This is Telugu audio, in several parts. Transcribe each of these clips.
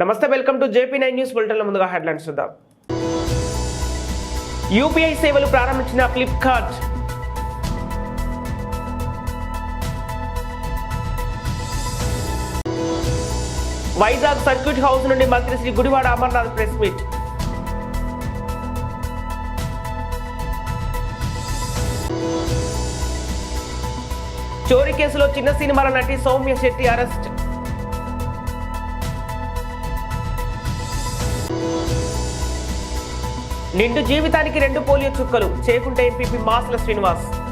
నమస్తే welcome to JP nine news బులెటిన్ల ముందుగా హెడ్లైన్స్ చూద్దాం. యూపీఐ సేవలు ప్రారంభించిన ఫ్లిప్కార్ట్. వైజాగ్ సర్క్యూట్ హౌస్ నుండి మంత్రి శ్రీ గుడివాడ అమర్నాథ్ ప్రెస్ మీట్. చోరీ కేసులో చిన్న సినిమాల నటి సౌమ్య శెట్టి అరెస్ట్. నిండు జీవితానికి రెండు పోలియో చుక్కలు. చేకుంట ఎంపీపీ మాసుల శ్రీనివాస్.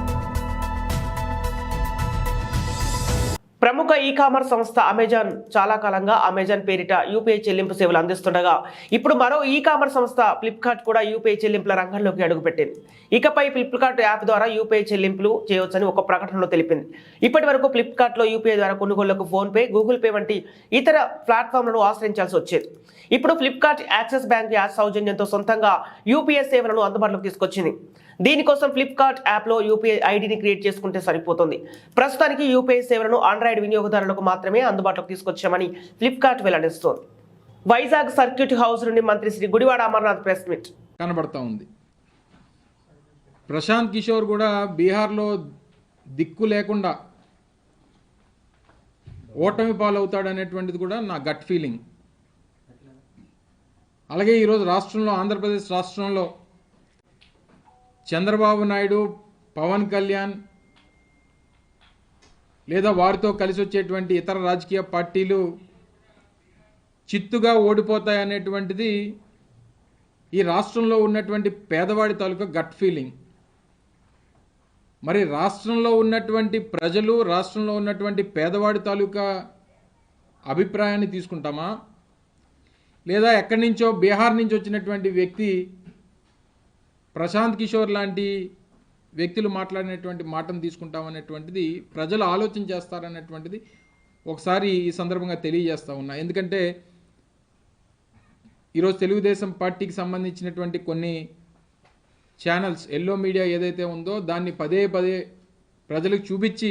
ప్రముఖ ఈ కామర్స్ సంస్థ అమెజాన్ చాలా కాలంగా అమెజాన్ పేరిట యూపీఐ చెల్లింపు సేవలు అందిస్తుండగా ఇప్పుడు మరో ఈ కామర్స్ సంస్థ ఫ్లిప్కార్ట్ కూడా యూపీఐ చెల్లింపుల రంగంలోకి అడుగుపెట్టింది. ఇకపై ఫ్లిప్కార్ట్ యాప్ ద్వారా యూపీఐ చెల్లింపులు చేయవచ్చని ఒక ప్రకటనలో తెలిపింది. ఇప్పటి వరకు ఫ్లిప్కార్ట్లో యూపీఐ ద్వారా కొనుగోళ్ళకు ఫోన్పే గూగుల్ పే వంటి ఇతర ప్లాట్ఫామ్లను ఆశ్రయించాల్సి వచ్చేది. ఇప్పుడు ఫ్లిప్కార్ట్ యాక్సిస్ బ్యాంక్ యాప్ సౌజన్యంతో సొంతంగా యూపీఐ సేవలను అందుబాటులోకి తీసుకొచ్చింది. దీనికోసం ఫ్లిప్కార్ట్ యాప్లో యూపీఐ ఐడిని క్రియేట్ చేసుకుంటే సరిపోతుంది. ప్రస్తుతానికి యూపీఐ సేవలను ఆండ్రాయిడ్ వినియోగదారులకు మాత్రమే అందుబాటులోకి తీసుకొచ్చామని ఫ్లిప్కార్ట్ వెల్లడిస్తోంది. వైజాగ్ సర్క్యూట్ హౌస్ నుండి మంత్రి శ్రీ గుడివాడ అమర్నాథ్ ప్రెస్ మీట్. కనబడతా ఉంది. ప్రశాంత్ కిషోర్ కూడా బీహార్లో దిక్కు లేకుండా ఓటమి పాలవుతాడనేటువంటిది కూడా నా గట్ ఫీలింగ్. అలాగే ఈరోజు రాష్ట్రంలో ఆంధ్రప్రదేశ్ రాష్ట్రంలో చంద్రబాబు నాయుడు పవన్ కళ్యాణ్ లేదా వారితో కలిసి వచ్చేటువంటి ఇతర రాజకీయ పార్టీలు చిత్తుగా ఓడిపోతాయనేటువంటిది ఈ రాష్ట్రంలో ఉన్నటువంటి పేదవాడి తాలూకా గట్ ఫీలింగ్. మరి రాష్ట్రంలో ఉన్నటువంటి ప్రజలు రాష్ట్రంలో ఉన్నటువంటి పేదవాడి తాలూకా అభిప్రాయాన్ని తీసుకుంటామా? లేదా ఎక్కడి నుంచో బీహార్ నుంచి వచ్చినటువంటి వ్యక్తి ప్రశాంత్ కిషోర్ లాంటి వ్యక్తులు మాట్లాడినటువంటి మాటను తీసుకుంటామనేటువంటిది ప్రజలు ఆలోచన చేస్తారనేటువంటిది ఒకసారి ఈ సందర్భంగా తెలియజేస్తూ ఉన్నా. ఎందుకంటే ఈరోజు తెలుగుదేశం పార్టీకి సంబంధించినటువంటి కొన్ని ఛానల్స్ ఎల్లో మీడియా ఏదైతే ఉందో దాన్ని పదే పదే ప్రజలకు చూపించి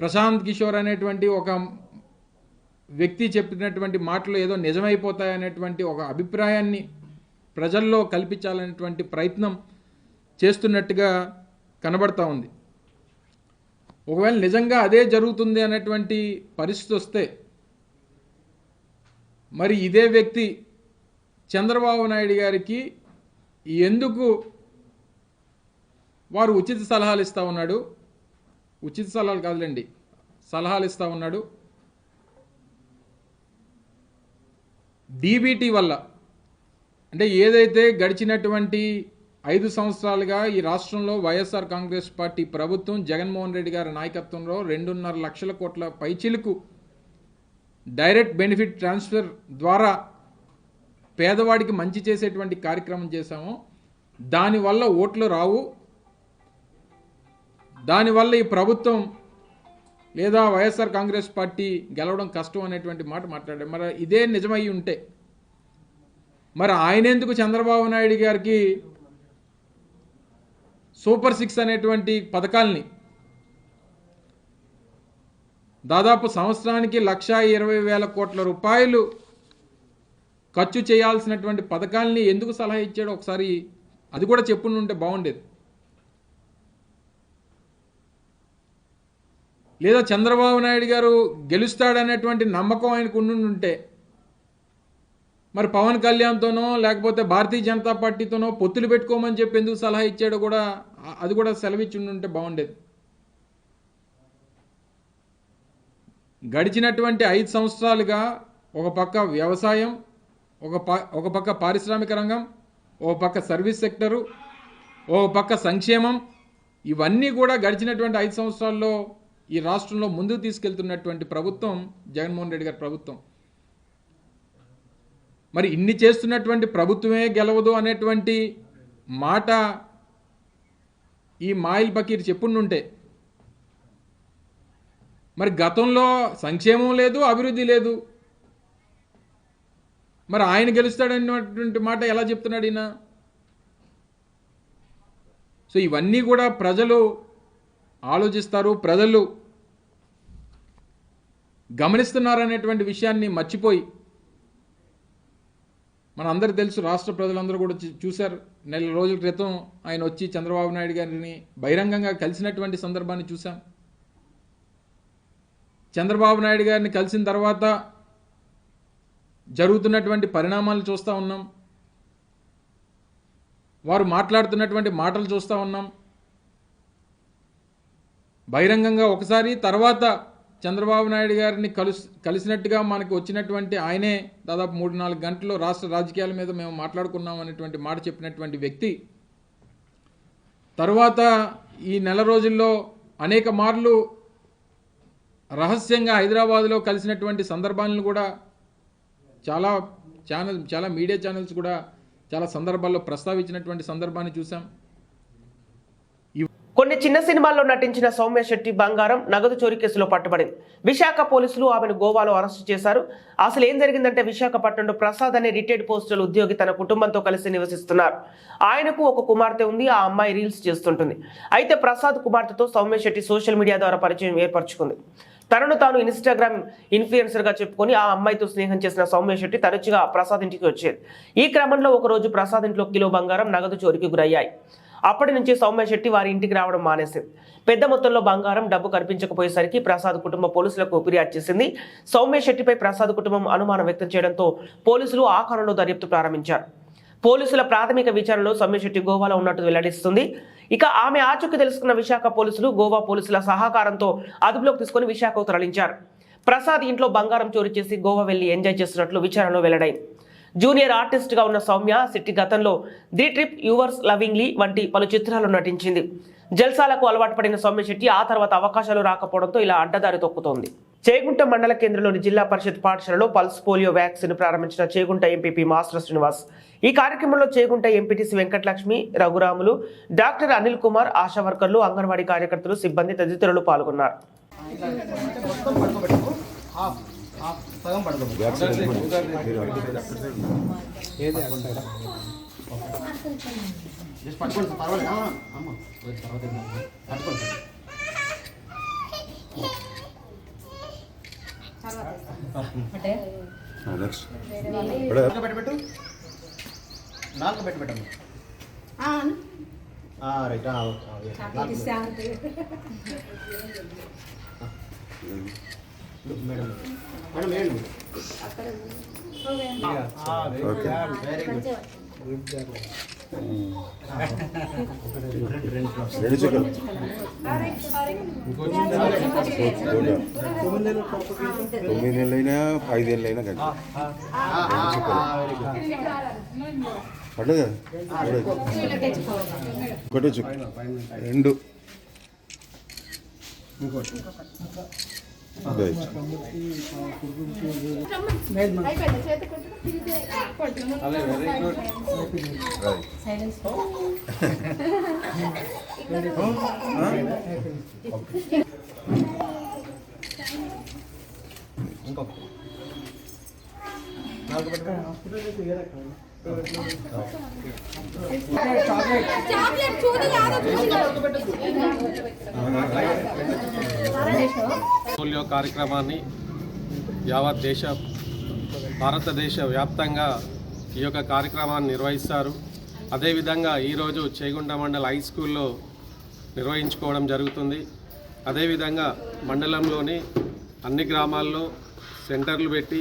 ప్రశాంత్ కిషోర్ అనేటువంటి ఒక వ్యక్తి చెప్పినటువంటి మాటలు ఏదో నిజమైపోతాయనేటువంటి ఒక అభిప్రాయాన్ని ప్రజల్లో కల్పించాలనేటువంటి ప్రయత్నం చేస్తున్నట్టుగా కనబడతా ఉంది. ఒకవేళ నిజంగా అదే జరుగుతుంది అనేటువంటి పరిస్థితి వస్తే మరి ఇదే వ్యక్తి చంద్రబాబు నాయుడు గారికి ఎందుకు వారు ఉచిత సలహాలు ఇస్తూ ఉన్నాడు? ఉచిత సలహాలు కాదులేండి సలహాలు ఇస్తూ ఉన్నాడు. డీబీటీ వల్ల అంటే ఏదైతే గడిచినటువంటి ఐదు సంవత్సరాలుగా ఈ రాష్ట్రంలో వైఎస్ఆర్ కాంగ్రెస్ పార్టీ ప్రభుత్వం జగన్మోహన్ రెడ్డి గారి నాయకత్వంలో రెండున్నర లక్షల కోట్ల పైచిలకు డైరెక్ట్ బెనిఫిట్ ట్రాన్స్ఫర్ ద్వారా పేదవాడికి మంచి చేసేటువంటి కార్యక్రమం చేశాము. దానివల్ల ఓట్లు రావు. దానివల్ల ఈ ప్రభుత్వం లేదా వైఎస్ఆర్ కాంగ్రెస్ పార్టీ గెలవడం కష్టం అనేటువంటి మాట మాట్లాడారు. మరి ఇదే నిజమై ఉంటే మరి ఆయన ఎందుకు చంద్రబాబు నాయుడు గారికి సూపర్ సిక్స్ అనేటువంటి పథకాల్ని? దాదాపు సంవత్సరానికి లక్షా ఇరవై వేల కోట్ల రూపాయలు ఖర్చు చేయాల్సినటువంటి పథకాల్ని ఎందుకు సలహా ఇచ్చాడో ఒకసారి అది కూడా చెప్పుండి ఉంటే బాగుండేది. లేదా చంద్రబాబు నాయుడు గారు గెలుస్తాడనేటువంటి నమ్మకం ఆయనకు ఉండుంటే ఉంటే మరి పవన్ కళ్యాణ్తోనో లేకపోతే భారతీయ జనతా పార్టీతోనో పొత్తులు పెట్టుకోమని చెప్పి ఎందుకు సలహా ఇచ్చాడో కూడా అది కూడా సెలవిచ్చి ఉంటే బాగుండేది. గడిచినటువంటి ఐదు సంవత్సరాలుగా ఒక పక్క వ్యవసాయం ఒక ప ఒక పక్క పారిశ్రామిక రంగం ఒక పక్క సర్వీస్ సెక్టరు ఒక పక్క సంక్షేమం ఇవన్నీ కూడా గడిచినటువంటి ఐదు సంవత్సరాల్లో ఈ రాష్ట్రంలో ముందుకు తీసుకెళ్తున్నటువంటి ప్రభుత్వం జగన్మోహన్ రెడ్డి గారి ప్రభుత్వం. మరి ఇన్ని చేస్తున్నటువంటి ప్రభుత్వమే గెలవదు అనేటువంటి మాట ఈ మాయిల్ బకీర్ చెప్పుండుంటే. మరి గతంలో సంక్షేమం లేదు అభివృద్ధి లేదు. మరి ఆయన గెలుస్తాడన్నటువంటి మాట ఎలా చెప్తున్నాడు ఈయన? సో ఇవన్నీ కూడా ప్రజలు ఆలోచిస్తారు ప్రజలు గమనిస్తున్నారనేటువంటి విషయాన్ని మర్చిపోయి మన అందరికి తెలుసు రాష్ట్ర ప్రజలందరూ కూడా చూశారు. నెల రోజుల క్రితం ఆయన వచ్చి చంద్రబాబు నాయుడు గారిని బహిరంగంగా కలిసినటువంటి సందర్భాన్ని చూశాం. చంద్రబాబు నాయుడు గారిని కలిసిన తర్వాత జరుగుతున్నటువంటి పరిణామాలు చూస్తూ ఉన్నాం. వారు మాట్లాడుతున్నటువంటి మాటలు చూస్తూ ఉన్నాం. బహిరంగంగా ఒకసారి తర్వాత చంద్రబాబు నాయుడు గారిని కలుసు కలిసినట్టుగా మనకు వచ్చినటువంటి ఆయనే దాదాపు మూడు నాలుగు గంటల్లో రాష్ట్ర రాజకీయాల మీద మేము మాట్లాడుకున్నాం అనేటువంటి మాట చెప్పినటువంటి వ్యక్తి. తరువాత ఈ నెల రోజుల్లో అనేక మార్లు రహస్యంగా హైదరాబాద్లో కలిసినటువంటి సందర్భాలను కూడా చాలా ఛానల్ చాలా మీడియా ఛానల్స్ కూడా చాలా సందర్భాల్లో ప్రస్తావించినటువంటి సందర్భాన్ని చూసాం కొన్ని చిన్న సినిమాల్లో నటించిన సౌమ్య శెట్టి బంగారం నగదు చోరీ కేసులో పట్టుబడింది. విశాఖ పోలీసులు ఆమెను గోవాలో అరెస్టు చేశారు. అసలు ఏం జరిగిందంటే విశాఖపట్నంలో ప్రసాద్ అనే రిటైర్డ్ పోస్టల్ ఉద్యోగి తన కుటుంబంతో కలిసి నివసిస్తున్నారు. ఆయనకు ఒక కుమార్తె ఉంది ఆ అమ్మాయి రీల్స్ చేస్తుంటుంది. అయితే ప్రసాద్ కుమార్తెతో సౌమ్య శెట్టి సోషల్ మీడియా ద్వారా పరిచయం ఏర్పరచుకుంది. తనను తాను ఇన్స్టాగ్రామ్ ఇన్ఫ్లుయెన్సర్గా చెప్పుకొని ఆ అమ్మాయితో స్నేహం చేసిన సౌమ్య శెట్టి తరచుగా ప్రసాద్ ఇంటికి వచ్చేది. ఈ క్రమంలో ఒకరోజు ప్రసాద్ ఇంట్లో కిలో బంగారం నగదు చోరీకి గురయ్యాయి. అప్పటి నుంచి సౌమ్య శెట్టి వారి ఇంటికి రావడం మానేసింది. పెద్ద మొత్తంలో బంగారం డబ్బు కనిపించకపోయేసరికి ప్రసాద్ కుటుంబ పోలీసులకు ఫిర్యాదు చేసింది. సౌమ్య శెట్టిపై ప్రసాద్ కుటుంబం అనుమానం వ్యక్తం చేయడంతో పోలీసులు ఆ దర్యాప్తు ప్రారంభించారు. పోలీసుల ప్రాథమిక విచారణలో సౌమ్య శెట్టి గోవాలో ఉన్నట్టు వెల్లడిస్తుంది. ఇక ఆమె ఆచూకీ తెలుసుకున్న విశాఖ పోలీసులు గోవా పోలీసుల సహకారంతో అదుపులోకి తీసుకుని విశాఖకు తరలించారు. ప్రసాద్ ఇంట్లో బంగారం చోరీ చేసి గోవా వెళ్ళి ఎంజాయ్ చేస్తున్నట్లు విచారణలో వెల్లడైంది. జూనియర్ ఆర్టిస్ట్గా ఉన్న సౌమ్య సిట్టి గతంలో ది ట్రిప్ యువర్స్ లవింగ్లీ వంటి పలు చిత్రాల్లో నటించింది. జల్సాలకు అలవాటు పడిన సౌమ్య శెట్టి ఆ తర్వాత అవకాశాలు రాకపోవడంతో ఇలా అడ్డదారి తొక్కుతోంది. చేగుంట మండల కేంద్రంలోని జిల్లా పరిషత్ పాఠశాలలో పల్స్ పోలియో వ్యాక్సిన్ ప్రారంభించిన చేగుంట ఎంపీపీ మాస్టర్ శ్రీనివాస్ ఈ కార్యక్రమంలో Chegunta MPTC Venkatalakshmi Raghuramulu doctor Anil Kumar ASHA వర్కర్లు అంగన్వాడీ కార్యకర్తలు సిబ్బంది తదితరులు పాల్గొన్నారు. సగం జస్ట్ పట్టుకోండి సార్ పర్వాలేదు. అమ్మ. తర్వాత. పట్టుకోండి సార్. నాలుగు పెట్టి నాలుగు పెట్టి పెట్టమ్మా రైట్. నాలుగు మేడం మేడం ఓకే రెండు చికెన్ తొమ్మిది నెలలైనా ఐదేళ్ళైనా కానీ పడ్డదా ఒకటే చికెన్ రెండు. ఇంకోటి రైట్. ఇంకొకటి నాలుగు పెట్టి చాక్లెట్ చూడు యాదో పోలియో కార్యక్రమాన్ని యావత్ దేశ భారతదేశ వ్యాప్తంగా ఈ యొక్క కార్యక్రమాన్ని నిర్వహిస్తారు. అదేవిధంగా ఈరోజు చేగుంట మండల హై స్కూల్లో నిర్వహించుకోవడం జరుగుతుంది. అదేవిధంగా మండలంలోని అన్ని గ్రామాల్లో సెంటర్లు పెట్టి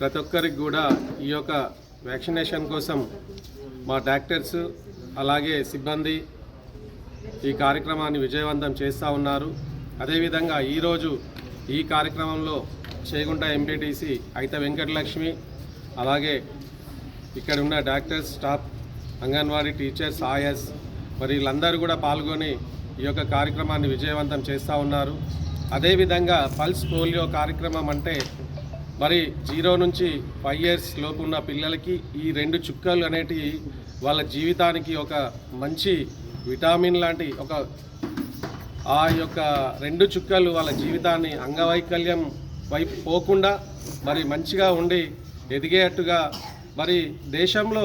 ప్రతి ఒక్కరికి కూడా ఈ యొక్క వ్యాక్సినేషన్ కోసం మా డాక్టర్స్ అలాగే సిబ్బంది ఈ కార్యక్రమాన్ని విజయవంతం చేస్తూ ఉన్నారు. అదేవిధంగా ఈరోజు ఈ కార్యక్రమంలో చేగుంట ఎంపీటీసీ అయిత వెంకటలక్ష్మి అలాగే ఇక్కడ ఉన్న డాక్టర్స్ స్టాఫ్ అంగన్వాడీ టీచర్స్ ఆయస్ మరి వీళ్ళందరూ కూడా పాల్గొని ఈ యొక్క కార్యక్రమాన్ని విజయవంతం చేస్తూ ఉన్నారు. అదేవిధంగా పల్స్ పోలియో కార్యక్రమం అంటే మరి జీరో నుంచి ఫైవ్ ఇయర్స్ లోపు ఉన్న పిల్లలకి ఈ రెండు చుక్కలు అనేటివి వాళ్ళ జీవితానికి ఒక మంచి విటామిన్ లాంటి ఒక ఆ యొక్క రెండు చుక్కలు వాళ్ళ జీవితాన్ని అంగవైకల్యం వైపు పోకుండా మరి మంచిగా ఉండి ఎదిగేట్టుగా మరి దేశంలో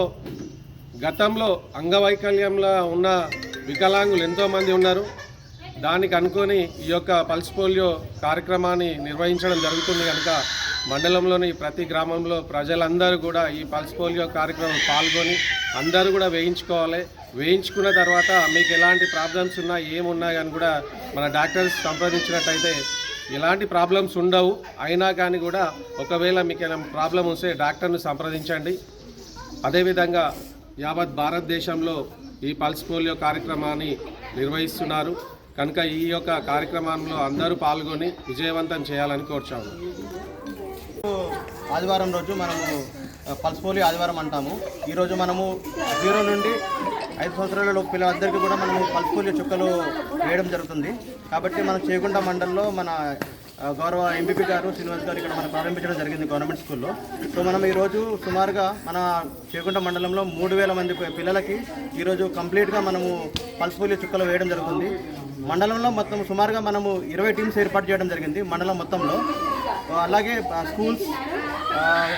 గతంలో అంగవైకల్యంలో ఉన్న వికలాంగులు ఎంతోమంది ఉన్నారు. దానికి అనుకొని ఈ యొక్క పల్స్ పోలియో కార్యక్రమాన్ని నిర్వహించడం జరుగుతుంది కనుక మండలంలోని ప్రతి గ్రామంలో ప్రజలందరూ కూడా ఈ పల్స్ పోలియో కార్యక్రమం పాల్గొని అందరూ కూడా వేయించుకోవాలి. వేయించుకున్న తర్వాత మీకు ఎలాంటి ప్రాబ్లమ్స్ ఉన్నా ఏమున్నా కానీ కూడా మన డాక్టర్స్ సంప్రదించినట్టయితే ఎలాంటి ప్రాబ్లమ్స్ ఉండవు. అయినా కానీ కూడా ఒకవేళ మీకు ఏమైనా ప్రాబ్లం వస్తే డాక్టర్ను సంప్రదించండి. అదేవిధంగా యావత్ భారతదేశంలో ఈ పల్స్ పోలియో కార్యక్రమాన్ని నిర్వహిస్తున్నారు. కనుక ఈ యొక్క కార్యక్రమంలో అందరూ పాల్గొని విజయవంతం చేయాలని కోరుచాము ఆదివారం రోజు మనము పల్స్ పోలియో ఆదివారం అంటాము. ఈరోజు మనము జీరో నుండి ఐదు సంవత్సరాల లోపు పిల్లలందరికీ కూడా మనము పల్స్ పోలియో చుక్కలు వేయడం జరుగుతుంది. కాబట్టి మనం చేగుంట మండలంలో మన గౌరవ ఎంపీపీ గారు శ్రీనివాస్ గారు ఇక్కడ మనం ప్రారంభించడం జరిగింది గవర్నమెంట్ స్కూల్లో. సో మనం ఈరోజు సుమారుగా మన చేకుంట మండలంలో మూడు వేల మంది పిల్లలకి ఈరోజు కంప్లీట్గా మనము పల్స్ పోలియో చుక్కలు వేయడం జరుగుతుంది. మండలంలో మొత్తం సుమారుగా మనము ఇరవై టీమ్స్ ఏర్పాటు చేయడం జరిగింది మండలం మొత్తంలో. అలాగే స్కూల్స్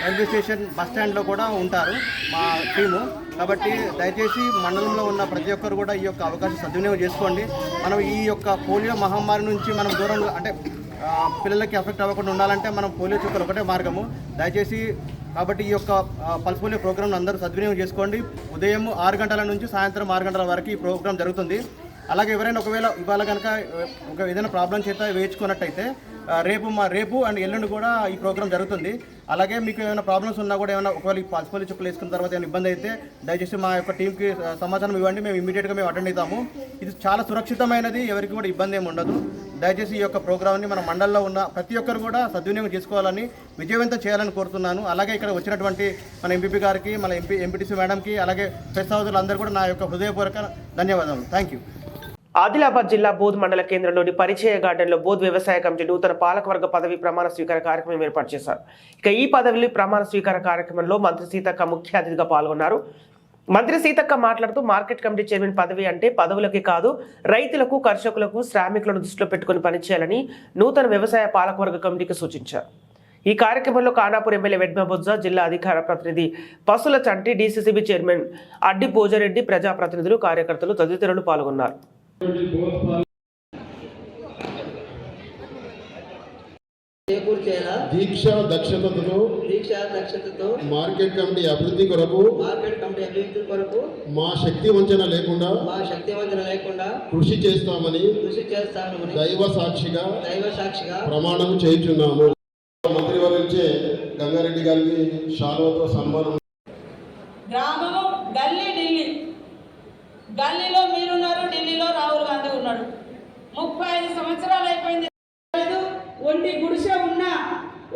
రైల్వే స్టేషన్ బస్ స్టాండ్లో కూడా ఉంటారు మా టీము కాబట్టి దయచేసి మండలంలో ఉన్న ప్రతి ఒక్కరు కూడా ఈ యొక్క అవకాశం సద్వినియోగం చేసుకోండి. మనం ఈ యొక్క పోలియో మహమ్మారి నుంచి మనం దూరంగా అంటే పిల్లలకి ఎఫెక్ట్ అవ్వకుండా ఉండాలంటే మనం పోలియో చుక్కలు ఒకటే మార్గము. దయచేసి కాబట్టి ఈ యొక్క పల్స్ పోలియో ప్రోగ్రామ్ను అందరూ సద్వినియోగం చేసుకోండి. ఉదయం ఆరు గంటల నుంచి సాయంత్రం ఆరు గంటల వరకు ఈ ప్రోగ్రామ్ జరుగుతుంది. అలాగే ఎవరైనా ఒకవేళ ఇవాళ కనుక ఒక ఏదైనా ప్రాబ్లం చేత వేయించుకున్నట్టయితే రేపు మా రేపు అండ్ ఎల్లుండి కూడా ఈ ప్రోగ్రామ్ జరుగుతుంది. అలాగే మీకు ఏమైనా ప్రాబ్లమ్స్ ఉన్నా కూడా ఏమైనా ఒకవేళ ఈ పల్స్ చుక్కలు వేసుకున్న తర్వాత ఏమైనా ఇబ్బంది అయితే దయచేసి మా యొక్క టీంకి సమాచారం ఇవ్వండి. మేము ఇమీడియట్గా మేము అటెండ్ అవుతాము. ఇది చాలా సురక్షితమైనది. ఎవరికి కూడా ఇబ్బంది ఏమి ఉండదు. దయచేసి ఈ యొక్క ప్రోగ్రామ్ని మన మండలంలో ఉన్న ప్రతి ఒక్కరు కూడా సద్వినియోగం చేసుకోవాలని విజయవంతం చేయాలని కోరుతున్నాను. అలాగే ఇక్కడ వచ్చినటువంటి మన ఎంపీపీ గారికి మన ఎంపీ ఎంపీటీసీ మేడంకి అలాగే ప్రెస్ హౌజర్లు కూడా నా యొక్క హృదయపూర్వక ధన్యవాదాలు థ్యాంక్ యూ ఆదిలాబాద్ జిల్లా బోధ్ మండల కేంద్రంలోని పరిచయ గార్డెన్లో బోధ్ వ్యవసాయ కమిటీ నూతన పాలకవర్గ పదవి ప్రమాణ స్వీకార కార్యక్రమం ఏర్పాటు చేశారు. ఇక ఈ పదవిని ప్రమాణ స్వీకార కార్యక్రమంలో మంత్రి సీతక్క ముఖ్య అతిథిగా పాల్గొన్నారు. మంత్రి సీతక్క మాట్లాడుతూ మార్కెట్ కమిటీ చైర్మన్ పదవి అంటే పదవులకి కాదు రైతులకు కర్షకులకు శ్రామికులను దృష్టిలో పెట్టుకుని పనిచేయాలని నూతన వ్యవసాయ పాలకవర్గ కమిటీకి సూచించారు. ఈ కార్యక్రమంలో ఖానాపూర్ ఎమ్మెల్యే వెడ్మబొజ్జ జిల్లా అధికార ప్రతినిధి పసుల చంటి డీసీసీబీ చైర్మన్ అడ్డి భోజరెడ్డి ప్రజాప్రతినిధులు కార్యకర్తలు తదితరులు పాల్గొన్నారు. చేకూర్చేలా దీక్ష దక్షతతో దీక్ష దక్షతతో మార్కెట్ కమిటీ అభివృద్ధి కొరకు మార్కెట్ కమిటీ అభివృద్ధి కొరకు మా శక్తి వంచన లేకుండా మా శక్తివంచన లేకుండా కృషి చేస్తామని కృషి చేస్తామని దైవ సాక్షిగా దైవ సాక్షిగా ప్రమాణం చేయుచున్నాము. మంత్రివర్యులచే గంగారెడ్డి గారికి శాలువతో సన్మానం. గ్రామము గల్లీ గల్లీలో మీరున్నారు ఢిల్లీలో రాహుల్ గాంధీ ఉన్నాడు. ముప్పై ఐదు సంవత్సరాలు అయిపోయింది. లేదు, ఒంటి గుడిసె ఉన్నా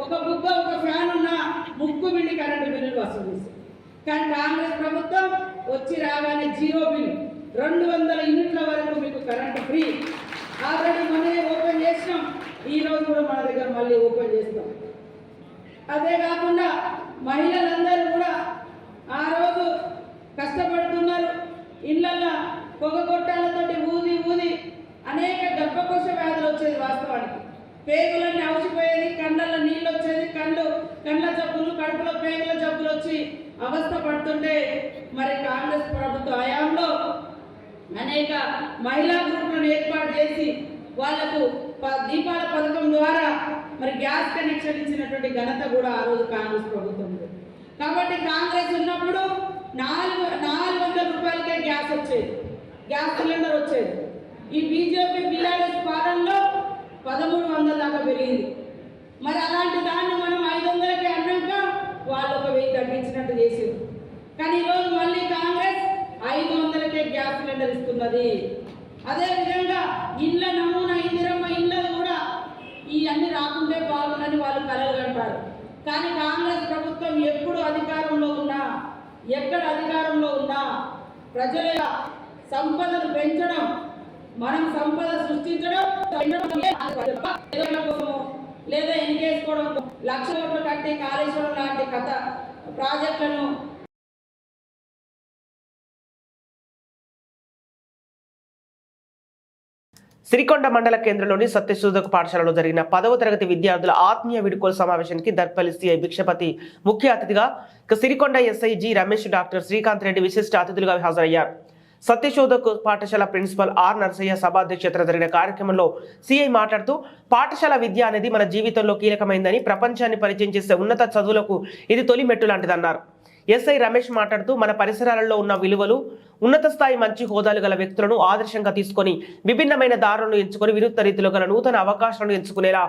ఒక బుగ్గ ఒక ఫ్యాన్ ఉన్నా ముక్కు పిండి కరెంటు బిల్లులు వసూలు కానీ కాంగ్రెస్ ప్రభుత్వం వచ్చి రాగానే జీరో బిల్ రెండు వందల యూనిట్ల వరకు మీకు కరెంటు ఫ్రీ. ఆల్రెడీ మనమే ఓపెన్ చేసినాం. ఈ రోజు కూడా మన దగ్గర మళ్ళీ ఓపెన్ చేస్తాం. అదే కాకుండా మహిళలు పేగులన్నీ అవసిపోయేది కళ్ళల్లో నీళ్ళు వచ్చేది కళ్ళు కండ్ల జబ్బులు కడుపులో పేగుల జబ్బులు వచ్చి అవస్థ పడుతుంటే మరి కాంగ్రెస్ ప్రభుత్వ హయాంలో అనేక మహిళా గ్రూపులను ఏర్పాటు చేసి వాళ్ళకు ప- దీపాల పథకం ద్వారా మరి గ్యాస్ కనెక్షన్ ఇచ్చినటువంటి ఘనత కూడా ఆ రోజు కాంగ్రెస్ ప్రభుత్వం కాబట్టి కాంగ్రెస్ ఉన్నప్పుడు నాలుగు నాలుగు వందల రూపాయలకే గ్యాస్ వచ్చేది. గ్యాస్ సిలిండర్ వచ్చేది. ఈ బీజేపీ బీఆర్ఎస్ పాలనలో పదమూడు వందల దాకా పెరిగింది. మరి అలాంటి దాన్ని మనం ఐదు వందలకి అన్నాక వాళ్ళు ఒక వెయ్యి తగ్గించినట్టు చేసారు కానీ ఈరోజు మళ్ళీ కాంగ్రెస్ ఐదు వందలకే గ్యాస్ సిలిండర్ ఇస్తున్నది. అదే విధంగా ఇళ్ళ నమూనా ఇందిరమ్మ ఇళ్ళలో కూడా ఈ అన్ని రాకుంటే బాగుందని వాళ్ళు కలలు కంటారు కానీ కాంగ్రెస్ ప్రభుత్వం ఎప్పుడు అధికారంలో ఉన్నా ఎక్కడ అధికారంలో ఉన్నా ప్రజల సంపదను పెంచడం మనం సంపద సృష్టించడం లేదా ఎన్నికేసుకోవడం లక్ష కోట్లు కట్టే కాళేశ్వరం లాంటి కథ ప్రాజెక్టులను సిరికొండ మండల కేంద్రంలోని సత్యశోధక పాఠశాలలో జరిగిన పదవ తరగతి విద్యార్థుల ఆత్మీయ విడుకోలు సమావేశానికి దర్పల్లి సిఐ భిక్షపతి ముఖ్య అతిథిగా Sirikonda SI G Ramesh doctor Srikanth Reddy విశిష్ట అతిథులుగా హాజరయ్యారు. సత్యశోధక్ పాఠశాల ప్రిన్సిపల్ ఆర్ నరసయ్య సభాధ్యక్షతన జరిగిన కార్యక్రమంలో సిఐ మాట్లాడుతూ పాఠశాల విద్య అనేది మన జీవితంలో కీలకమైందని ప్రపంచాన్ని పరిచయం చేసే ఉన్నత చదువులకు ఇది తొలి మెట్టు లాంటిదన్నారు ఎస్ఐ రమేష్ మాట్లాడుతూ మన పరిసరాలలో ఉన్న విలువలు ఉన్నత స్థాయి మంచి హోదాలు గల వ్యక్తులను ఆదర్శంగా తీసుకొని విభిన్నమైన దారులను ఎంచుకొని వినూత్న రీతిలో గల నూతన అవకాశాలను ఎంచుకునేలా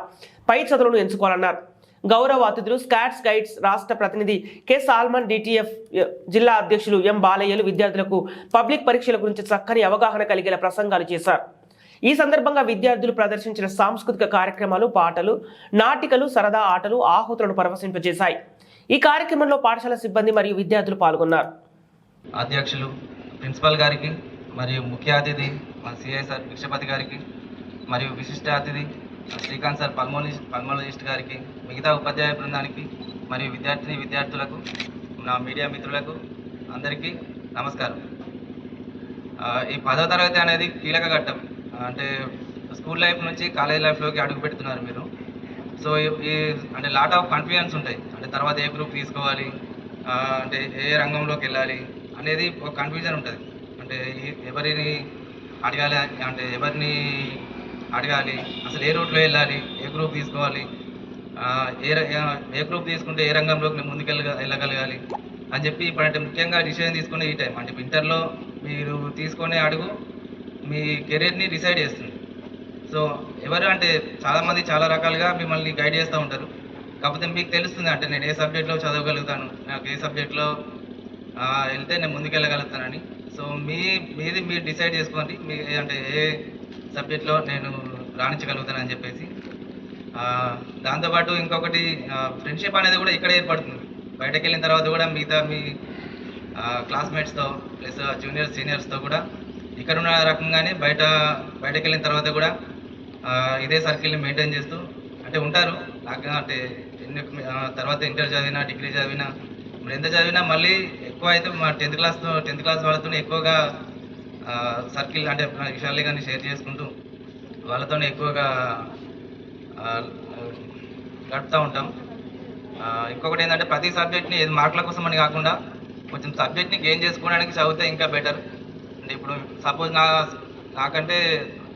పై చదువులను ఎంచుకోవాలన్నారు. గౌరవ అతిథులు స్కాట్స్ గైడ్స్ రాష్ట్ర ప్రతినిధి కె. సాల్మన్ డిటిఎఫ్ జిల్లా అధ్యక్షులు ఎం. బాలయ్యలు విద్యార్థులకు పబ్లిక్ పరీక్షల గురించి చక్కని అవగాహన కలిగేలా ప్రసంగాలు చేశారు. ఈ సందర్భంగా విద్యార్థులు ప్రదర్శించిన సాంస్కృతిక కార్యక్రమాలు పాటలు నాటికలు సరదా ఆటలు ఆహుతులను పరవశింపజేశాయి. ఈ కార్యక్రమంలో పాఠశాల సిబ్బంది మరియు విద్యార్థులు పాల్గొన్నారు. అధ్యక్షులు ప్రిన్సిపల్ గారికి మరియు ముఖ్య అతిథి మన సిఐ సార్ గారికి మరియు విశిష్ట అతిథి శ్రీకాంత్ సార్ పల్మోలి పల్మోలజిస్ట్ గారికి మిగతా ఉపాధ్యాయ బృందానికి మరియు విద్యార్థిని విద్యార్థులకు నా మీడియా మిత్రులకు అందరికీ నమస్కారం. ఈ పదో తరగతి అనేది కీలక ఘట్టం. అంటే స్కూల్ లైఫ్ నుంచి కాలేజ్ లైఫ్లోకి అడుగు పెడుతున్నారు మీరు. సో ఈ- అంటే లాట్ ఆఫ్ కన్ఫ్యూజన్స్ ఉంటాయి. అంటే తర్వాత ఏ గ్రూప్ తీసుకోవాలి? అంటే ఏ రంగంలోకి వెళ్ళాలి? అనేది ఒక కన్ఫ్యూజన్ ఉంటుంది. అంటే ఎవరిని అడగాలి? అంటే ఎవరిని అడగాలి అసలు ఏ రూట్లో వెళ్ళాలి ఏ గ్రూప్ తీసుకోవాలి ఏ ర- ఏ గ్రూప్ తీసుకుంటే ఏ రంగంలోకి నేను ముందుకెళ్ళ వెళ్ళగలగాలి అని చెప్పి ఇప్పుడు అంటే ముఖ్యంగా డిసిజన్ తీసుకునే ఈ టైం. అంటే ఇంటర్లో మీరు తీసుకునే అడుగు మీ కెరీర్ని డిసైడ్ చేస్తుంది. సో ఎవరు అంటే చాలామంది చాలా రకాలుగా మిమ్మల్ని గైడ్ చేస్తూ ఉంటారు. కాకపోతే మీకు తెలుస్తుంది అంటే నేను ఏ సబ్జెక్ట్లో చదవగలుగుతాను నాకు ఏ సబ్జెక్ట్లో వెళ్తే నేను ముందుకెళ్ళగలుగుతానని. సో మీ మీది మీరు డిసైడ్ చేసుకోండి. మీ అంటే ఏ సబ్జెక్ట్లో నేను రాణించగలుగుతానని చెప్పేసి. దాంతోపాటు ఇంకొకటి ఫ్రెండ్షిప్ అనేది కూడా ఇక్కడే ఏర్పడుతుంది. బయటకు వెళ్ళిన తర్వాత కూడా మిగతా మీ క్లాస్మేట్స్తో ప్లస్ జూనియర్ సీనియర్స్తో కూడా ఇక్కడ ఉన్న రకంగానే బయట బయటకు వెళ్ళిన తర్వాత కూడా ఇదే సర్కిల్ని మెయింటైన్ చేస్తూ అంటే ఉంటారు. నాకు అంటే ఎన్ని తర్వాత ఇంటర్ చదివినా డిగ్రీ చదివినా మరి ఎంత చదివినా మళ్ళీ ఎక్కువ అయితే మా టెన్త్ క్లాస్తో టెన్త్ క్లాస్ వాళ్ళతో ఎక్కువగా సర్కిల్ అంటే విషయాలే కానీ షేర్ చేసుకుంటూ వాళ్ళతోనే ఎక్కువగా గడుపుతూ ఉంటాం. ఇంకొకటి ఏంటంటే ప్రతి సబ్జెక్ట్ని ఏది మార్కుల కోసం అని కాకుండా కొంచెం సబ్జెక్ట్ని గెయిన్ చేసుకోవడానికి చదివితే ఇంకా బెటర్ అంటే ఇప్పుడు సపోజ్ నా నాకంటే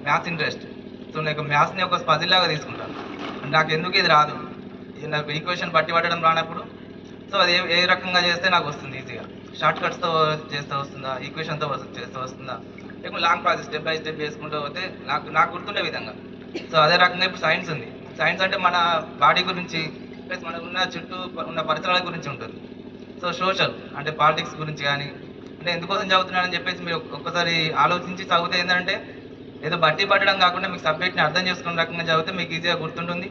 మ్యాథ్స్ ఇంట్రెస్ట్ సో నాకు మ్యాథ్స్ని ఒక పజిల్ లాగా తీసుకుంటాను నాకు ఎందుకు ఇది రాదు? ఇది నాకు ఈక్వేషన్ బట్టి పట్టడం రానప్పుడు. సో అది ఏ రకంగా చేస్తే నాకు వస్తుంది. షార్ట్ కట్స్తో చేస్తూ వస్తుందా? ఈక్వేషన్తో చేస్తూ వస్తుందా? లేకుంటే long process step by step చేసుకుంటూ పోతే నాకు నాకు గుర్తుండే విధంగా. సో అదే రకంగా ఇప్పుడు సైన్స్ ఉంది. సైన్స్ అంటే మన బాడీ గురించి ప్లస్ మనకు ఉన్న చుట్టూ ఉన్న పరిసరాల గురించి ఉంటుంది. సో సోషల్ అంటే పాలిటిక్స్ గురించి కానీ అంటే ఎందుకోసం చదువుతున్నానని చెప్పేసి మీరు ఒక్కసారి ఆలోచించి చదివితే ఏంటంటే ఏదో బట్టి పట్టడం కాకుండా మీకు సబ్జెక్ట్ని అర్థం చేసుకునే రకంగా చదివితే మీకు ఈజీగా గుర్తుంటుంది.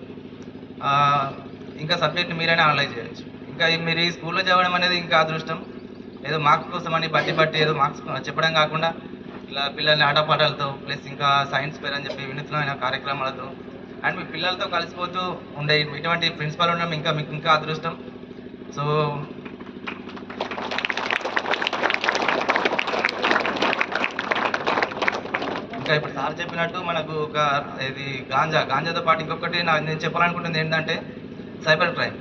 ఇంకా సబ్జెక్ట్ని మీరైనా అనలైజ్ చేయొచ్చు. ఇంకా మీరు ఈ స్కూల్లో చదవడం అనేది ఇంకా అదృష్టం. ఏదో మార్క్స్ కోసం అని బట్టి బట్టి ఏదో మార్క్స్ చెప్పడం కాకుండా ఇలా పిల్లల్ని ఆటపాటలతో ప్లస్ ఇంకా సైన్స్ పేరు అని చెప్పి వినూత్నమైన కార్యక్రమాలతో అండ్ మీ పిల్లలతో కలిసిపోతూ ఉండే ఇటువంటి ప్రిన్సిపల్ ఉండడం ఇంకా మీకు ఇంకా అదృష్టం. సో ఇంకా ఇప్పుడు సార్ చెప్పినట్టు మనకు ఒక ఇది గాంజా గాంజాతో పాటు ఇంకొకటి నా నేను చెప్పాలనుకుంటుంది ఏంటంటే సైబర్ క్రైమ్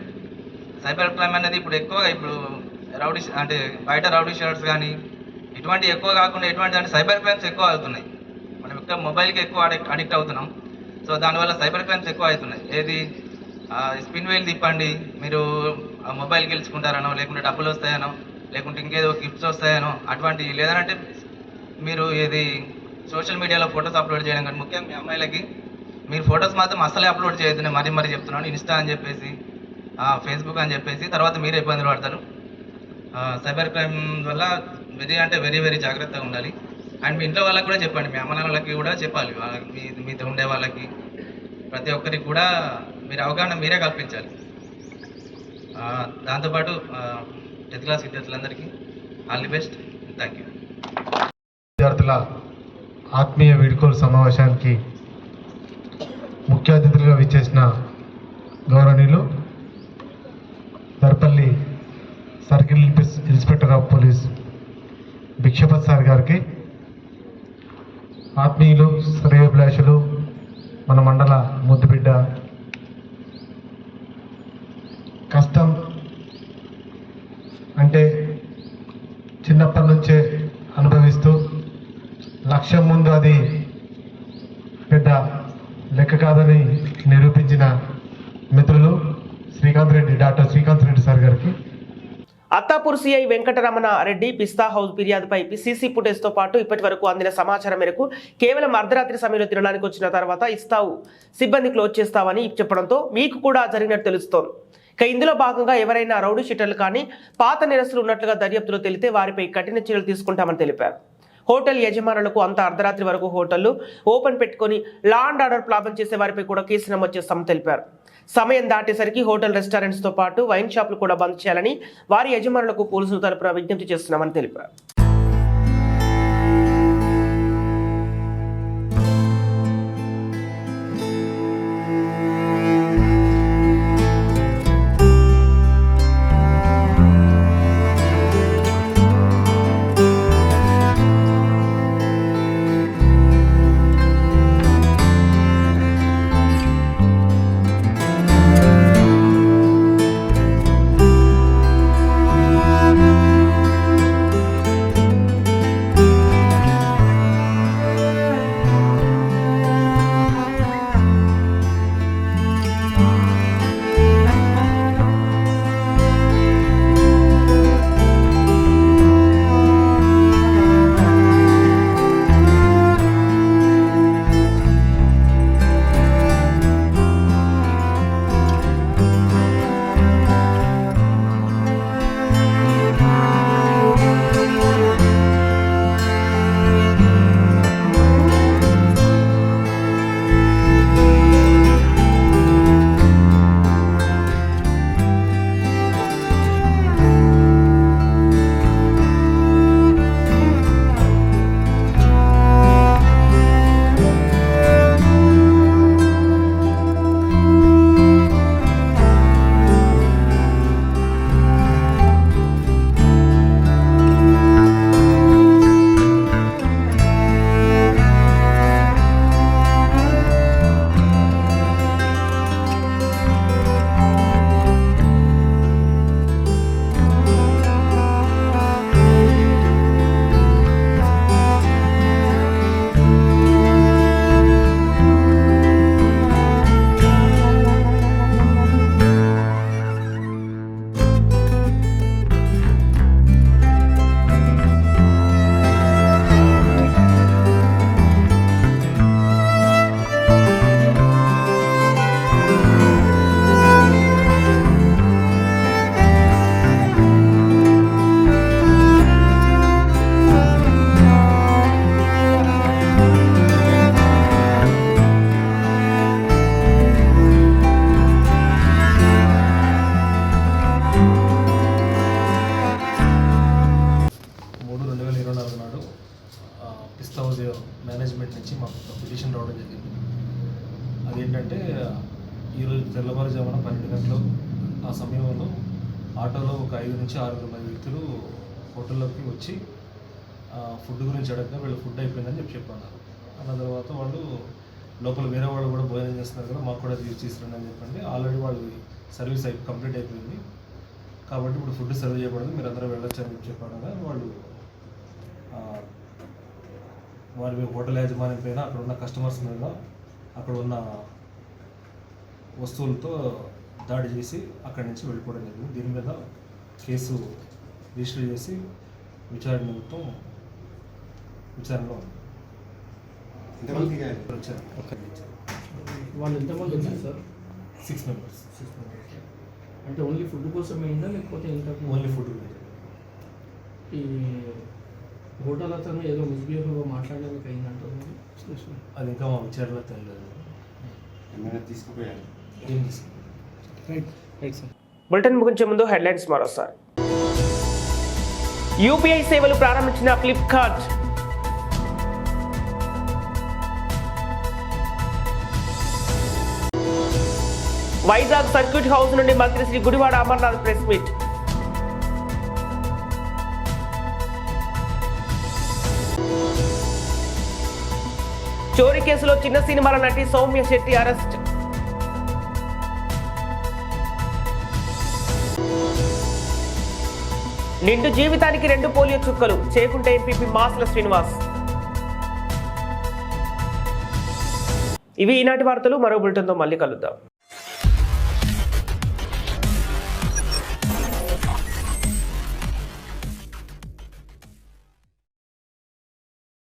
సైబర్ క్రైమ్ అనేది ఇప్పుడు ఎక్కువగా ఇప్పుడు రౌడీ అంటే బయట రౌడీ షీటర్స్ కానీ ఇటువంటి ఎక్కువ కాకుండా ఎటువంటి అంటే సైబర్ క్రైమ్స్ ఎక్కువ అవుతున్నాయి. మనం ఎక్కువ మొబైల్కి ఎక్కువ అడిక్ట్ అడిక్ట్ అవుతున్నాం. సో దానివల్ల సైబర్ క్రైమ్స్ ఎక్కువ అవుతున్నాయి. ఏది? స్పిన్ వీల్ తిప్పండి. మీరు ఆ మొబైల్ గెలుచుకుంటారనో లేకుంటే డబ్బులు వస్తాయనో లేకుంటే ఇంకేదో గిఫ్ట్స్ వస్తాయనో అటువంటి లేదంటే మీరు ఏది? సోషల్ మీడియాలో ఫొటోస్ అప్లోడ్ చేయడం కానీ ముఖ్యంగా మీ అమ్మాయిలకి మీరు ఫొటోస్ మాత్రం అస్సలే అప్లోడ్ చేయొద్దు నేను మరీ మరీ చెప్తున్నాను. ఇన్స్టా అని చెప్పేసి ఫేస్బుక్ అని చెప్పేసి తర్వాత మీరే ఇబ్బందులు పడతారు. సైబర్ క్రైమ్ వల్ల వెరీ అంటే వెరీ వెరీ జాగ్రత్తగా ఉండాలి. అండ్ మీ ఇంట్లో వాళ్ళకి కూడా చెప్పండి. మీ అమ్మ వాళ్ళకి కూడా చెప్పాలి. వాళ్ళకి మీ మీతో ఉండే వాళ్ళకి. ప్రతి ఒక్కరికి కూడా మీరు అవగాహన మీరే కల్పించాలి. దాంతోపాటు టెన్త్ క్లాస్ విద్యార్థులందరికీ all the best. Thank you విద్యార్థుల ఆత్మీయ వీడ్కోలు సమావేశానికి ముఖ్య అతిథులుగా విచ్చేసిన గౌరవనీయులు Darpally circle inspector of police Bhikshapath sir గారికి ఆత్మీయులు శ్రేయభిలాషులు మన మండల ముద్దుబిడ్డ కష్టం అంటే చిన్నప్పటి నుంచే అనుభవిస్తూ లక్ష్యం ముందు అది పెద్ద లెక్క కాదని నిరూపించిన మిత్రులు శ్రీకాంత్ రెడ్డి డాక్టర్ శ్రీకాంత్ రెడ్డి సార్ గారికి. అత్తాపూర్ సిఐ వెంకటరమణ రెడ్డి పిస్తా హౌస్ ఫిర్యాదుపై సీసీ ఫుటేజ్తో పాటు ఇప్పటి వరకు అందిన సమాచారం మేరకు కేవలం అర్ధరాత్రి సమయంలో తినడానికి వచ్చిన తర్వాత ఇస్తావు సిబ్బంది క్లోజ్ చేస్తామని చెప్పడంతో మీకు కూడా జరిగినట్టు తెలుస్తోంది. ఇక ఇందులో భాగంగా ఎవరైనా రౌడీ షీటర్లు కానీ పాత నిరస్తులు ఉన్నట్లుగా దర్యాప్తులో తెలితే వారిపై కఠిన చర్యలు తీసుకుంటామని తెలిపారు. హోటల్ యజమానులకు అంత అర్ధరాత్రి వరకు హోటళ్ళు ఓపెన్ పెట్టుకొని లాండ్ ఆర్డర్ ప్రాబ్లం చేసే వారిపై కూడా కేసు నమోదు చేస్తామని తెలిపారు. సమయం దాటేసరికి హోటల్ రెస్టారెంట్స్తో పాటు వైన్ షాపులు కూడా బంద్ చేయాలని వారి యజమానులకు పోలీసులు తరపున విజ్ఞప్తి చేస్తున్నామని తెలిపారు. చేస్తున్నారు కదా మాకు కూడా తీసి తీసుకురండి అని చెప్పండి. ఆల్రెడీ వాళ్ళు సర్వీస్ అయి కంప్లీట్ అయిపోయింది. కాబట్టి ఇప్పుడు ఫుడ్ సర్వ్ చేయబడదు మీరు అందరూ వెళ్ళొచ్చు అని కదా వాళ్ళు ఆ, వారి హోటల్ యాజమాన్యం పైన అక్కడ ఉన్న కస్టమర్స్ మీద అక్కడ ఉన్న వస్తువులతో దాడి చేసి అక్కడి నుంచి వెళ్ళిపోవడం జరిగింది. దీని మీద కేసు రిజిస్టర్ చేసి విచారణ నిమిత్తం విచారణలో ఉంది. వాళ్ళు ఎంతమంది వచ్చారు సార్? సిక్స్ మెంబర్స్ అంటే ఓన్లీ ఫుడ్ కోసం అయిందా లేకపోతే ఇంకా ఓన్లీ ఫుడ్ ఈ హోటల్ అతను ఏదో మిస్బిహేవ్గా మాట్లాడడానికి అయిందంటుంది అది ఇంకా మా విచారణలో తెలియదు ఏమైనా తీసుకుపోయాను ఏం తీసుకు బులెటిన్ ముగించే ముందు హెడ్లైన్స్ మరోసారి. యూపీఐ సేవలు ప్రారంభించిన ఫ్లిప్కార్ట్ వైజాగ్ సర్క్యూట్ హౌస్ నుండి మంత్రి శ్రీ గుడివాడ అమర్నాథ్ ప్రెస్ మీట్. చోరీ కేసులో చిన్న సినిమాల నటి సౌమ్య శెట్టి అరెస్ట్. నిండు జీవితానికి రెండు పోలియో చుక్కలు చేకుంటే ఎంపీపీ మాసుల శ్రీనివాస్. ఇవి ఈనాటి వార్తలు మరో బులెటిన్తో మళ్ళీ కలుద్దాం.